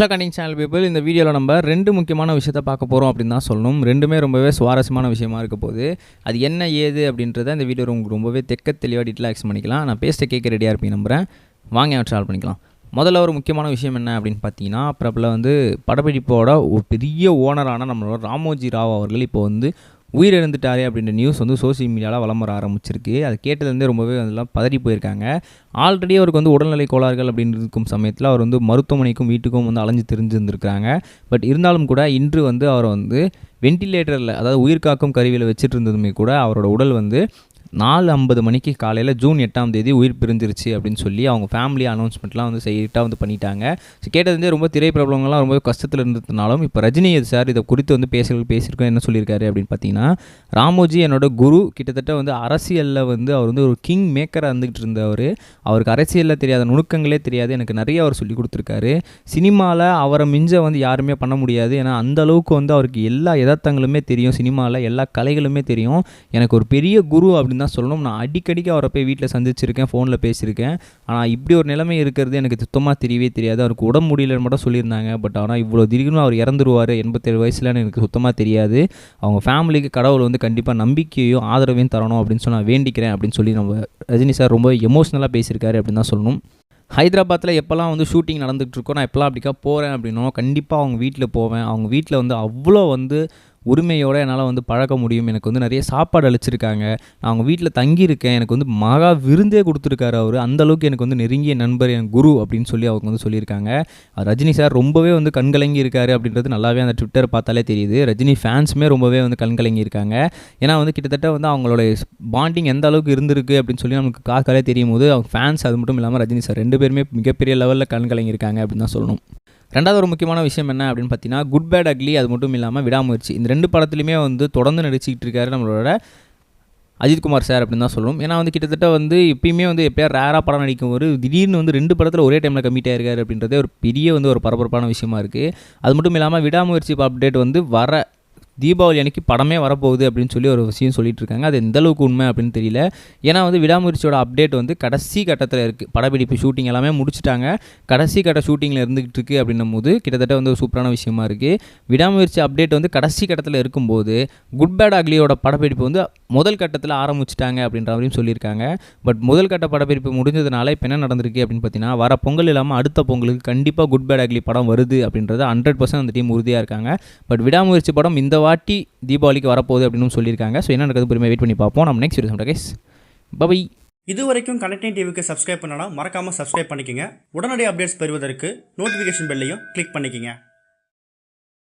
Hello கண்டிங் channel people இந்த வீடியோவில் நம்ம ரெண்டு முக்கியமான விஷயத்தை பார்க்க போகிறோம் அப்படின்னு தான் சொல்லணும். ரெண்டுமே ரொம்பவே சுவாரஸ்யமான விஷயமா இருக்க போகுது. அது என்ன ஏது அப்படின்றத இந்த வீடியோ உங்களுக்கு ரொம்பவே தெக்க தெளிவாக டீட்டெயிலாக எக்ஸ் பண்ணிக்கலாம். நான் பேச கேட்க ரெடியாக இருப்பீங்க நம்புகிறேன் வாங்க ட்ராவல் பண்ணிக்கலாம். முதல்ல ஒரு முக்கியமான விஷயம் என்ன அப்படின்னு பார்த்தீங்கன்னா பிரபல வந்து படப்பிடிப்போட ஒரு பெரிய ஓனரான நம்மளோட ராமோஜி ராவ் அவர்கள் இப்போ வந்து உயிரிழந்துட்டாரே அப்படின்ற நியூஸ் வந்து சோசியல் மீடியாவில் வலம் வர ஆரம்பிச்சிருக்கு. அதை கேட்டதுலேருந்தே ரொம்பவே அதெல்லாம் பதறி போயிருக்காங்க. ஆல்ரெடி அவருக்கு வந்து உடல்நிலை கோளாறுகள் அப்படின்னு இருக்கும் சமயத்தில் அவர் வந்து மருத்துவமனைக்கும் வீட்டுக்கும் வந்து அலைஞ்சு தெரிஞ்சிருந்துருக்காங்க பட் இருந்தாலும் கூட இன்று வந்து அவரை வந்து வென்டிலேட்டரில் அதாவது உயிர்காக்கும் கருவியில் வச்சுட்டு இருந்ததுமே கூட அவரோட உடல் வந்து நாலு ஐம்பது மணிக்கு காலையில் ஜூன் எட்டாம் தேதி உயிர் பிரிஞ்சிருச்சு அப்படின்னு சொல்லி அவங்க ஃபேமிலி அனௌன்ஸ்மெண்ட்லாம் வந்து செய்யிட்டாக வந்து பண்ணிட்டாங்க. ஸோ கேட்டது வந்து ரொம்ப திரை பிரபலங்கள்லாம் ரொம்ப கஷ்டத்தில் இருந்ததுனாலும் இப்போ ரஜினி சார் இதை குறித்து வந்து பேச பேசியிருக்கோம் என்ன சொல்லியிருக்காரு அப்படின்னு பார்த்தீங்கன்னா ராமோஜி என்னோட குரு கிட்டத்தட்ட வந்து அரசியலில் வந்து அவர் வந்து ஒரு கிங் மேக்கராக இருந்துகிட்டு இருந்தவர். அவருக்கு அரசியலில் தெரியாத நுணுக்கங்களே தெரியாது எனக்கு நிறைய அவர் சொல்லி கொடுத்துருக்காரு. சினிமாவில் அவரை மிஞ்ச வந்து யாருமே பண்ண முடியாது. ஏன்னா அந்த அளவுக்கு வந்து அவருக்கு எல்லா யதார்த்தங்களுமே தெரியும். சினிமாவில் எல்லா கலைகளுமே தெரியும். எனக்கு ஒரு பெரிய குரு அப்படின்னு தான் சொல்லணும். நான் அடிக்கடிக்கு அவரை போய் வீட்டில் சந்திச்சிருக்கேன் ஃபோனில் பேசியிருக்கேன். ஆனால் இப்படி ஒரு நிலைமை இருக்கிறது எனக்கு சுத்தமாக தெரியவே தெரியாது. அவருக்கு உடம்பு முடியலன்னு மட்டும் சொல்லியிருந்தாங்க. பட் ஆனால் இவ்வளோ திடீர்னு அவர் இறந்துருவார் எண்பத்தேழு வயசில் எனக்கு சுத்தமாக தெரியாது. அவங்க ஃபேமிலிக்கு கடவுள் வந்து கண்டிப்பாக நம்பிக்கையும் ஆதரவையும் தரணும் அப்படின்னு சொல்லி நான் வேண்டிக்கிறேன் அப்படின்னு சொல்லி நம்ம ரஜினி சார் ரொம்ப எமோஷ்னலாக பேசியிருக்காரு அப்படின்னு தான் சொல்லணும். ஹைதராபாத்தில் எப்போல்லாம் வந்து ஷூட்டிங் நடந்துகிட்ருக்கோ நான் எப்போல்லாம் அப்படிக்கா போகிறேன் அப்படின்னோ கண்டிப்பாக அவங்க வீட்டில் போவேன். அவங்க வீட்டில் வந்து அவ்வளோ வந்து உரிமையோடு என்னால் வந்து பழக்க முடியும். எனக்கு வந்து நிறைய சாப்பாடு அழிச்சிருக்காங்க நான் அவங்க வீட்டில் தங்கியிருக்கேன். எனக்கு வந்து மகா விருந்தே கொடுத்துருக்காரு அவர். அந்தளவுக்கு எனக்கு வந்து நெருங்கிய நண்பர் என் குரு அப்படின்னு சொல்லி அவங்க வந்து சொல்லியிருக்காங்க. ரஜினி சார் ரொம்பவே வந்து கண்கலங்கி இருக்காரு அப்படின்றது நல்லாவே அந்த ட்விட்டர் பார்த்தாலே தெரியுது. ரஜினி ஃபேன்ஸுமே ரொம்பவே வந்து கண்கலங்கி இருக்காங்க. ஏன்னா வந்து கிட்டத்தட்ட வந்து அவங்களோட பாண்டிங் எந்த அளவுக்கு இருந்திருக்கு அப்படின்னு சொல்லி நமக்கு காக்காலே தெரியும் போது அவங்க ஃபேன்ஸ் அது மட்டும் இல்லாமல் ரஜினி சார் ரெண்டு பேருமே மிகப்பெரிய லெவலில் கண்கலங்கி இருக்காங்க அப்படின்னு தான் சொல்லணும். ரெண்டாவது ஒரு முக்கியமான விஷயம் என்ன அப்படின்னு பார்த்தீங்கன்னா குட் பேட் அக்லி அது மட்டும் இல்லாமல் விடாமுயற்சி. இந்த ரெண்டு படத்துலையுமே வந்து தொடர்ந்து நடிச்சிக்கிட்டு இருக்காரு நம்மளோட அஜித்குமார் சார் அப்படின்னு தான் சொல்லணும். ஏன்னா வந்து கிட்டத்தட்ட வந்து எப்பயுமே வந்து எப்போயா ரேராக படம் நடிக்கும் ஒரு திடீர்னு வந்து ரெண்டு படத்தில் ஒரே டைமில் கம்மிட் ஆயிருக்காரு அப்படின்றதே ஒரு பெரிய வந்து ஒரு பரபரப்பான விஷயமா இருக்குது அது மட்டும் இல்லாமல் விடாமுயற்சி அப்டேட் வந்து வர தீபாவளி அன்றைக்கி படமே வரப்போகுது அப்படின்னு சொல்லி ஒரு விஷயம் சொல்லிட்டு இருக்காங்க அது எந்தளவுக்கு உண்மை அப்படின்னு தெரியல. ஏன்னா வந்து விடாமுயற்சியோட அப்டேட் வந்து கடைசி கட்டத்தில் இருக்குது படப்பிடிப்பு ஷூட்டிங் எல்லாமே முடிச்சுட்டாங்க. கடைசி கட்ட ஷூட்டிங்கில் இருந்துகிட்டு இருக்குது அப்படின்னும் போது கிட்டத்தட்ட வந்து ஒரு சூப்பரான விஷயமா இருக்குது விடாமுயற்சி அப்டேட் வந்து கடைசி கட்டத்தில் இருக்கும்போது குட் பேட் அக்லியோட படப்பிடிப்பு வந்து முதல் கட்டத்தில் ஆரம்பிச்சிட்டாங்க அப்படின்ற மாதிரியும் சொல்லியிருக்காங்க. பட் முதல் கட்ட படப்பிடிப்பு முடிஞ்சதுனால இப்போ என்ன நடந்திருக்கு அப்படின்னு பார்த்தீங்கன்னா வர பொங்கல் இல்லாமல் அடுத்த பொங்கலுக்கு கண்டிப்பாக குட் பேட் அக்லி படம் வருது அப்படின்றது ஹண்ட்ரட் பர்சன்ட் அந்த டீம் உறுதியாக இருக்காங்க. பட் விடாமுயற்சி படம் இந்த வாட்டி தீபாவளிக்கு வரப்போகுது அப்படின்னு சொல்லியிருக்காங்க. ஸோ என்ன நடக்குது பொறுமையாக வெயிட் பண்ணி பார்ப்போம். நம்ம நெக்ஸ்ட் வீடியோ கைஸ் பபை இது வரைக்கும் கனெக்டிங் டிவிக்கு சப்ஸ்கிரைப் பண்ணனா மறக்காமல் சப்ஸ்கிரைப் பண்ணிக்கங்க. உடனடி அப்டேட்ஸ் பெறுவதற்கு நோட்டிஃபிகேஷன் பெல்லையும் கிளிக் பண்ணிக்கங்க.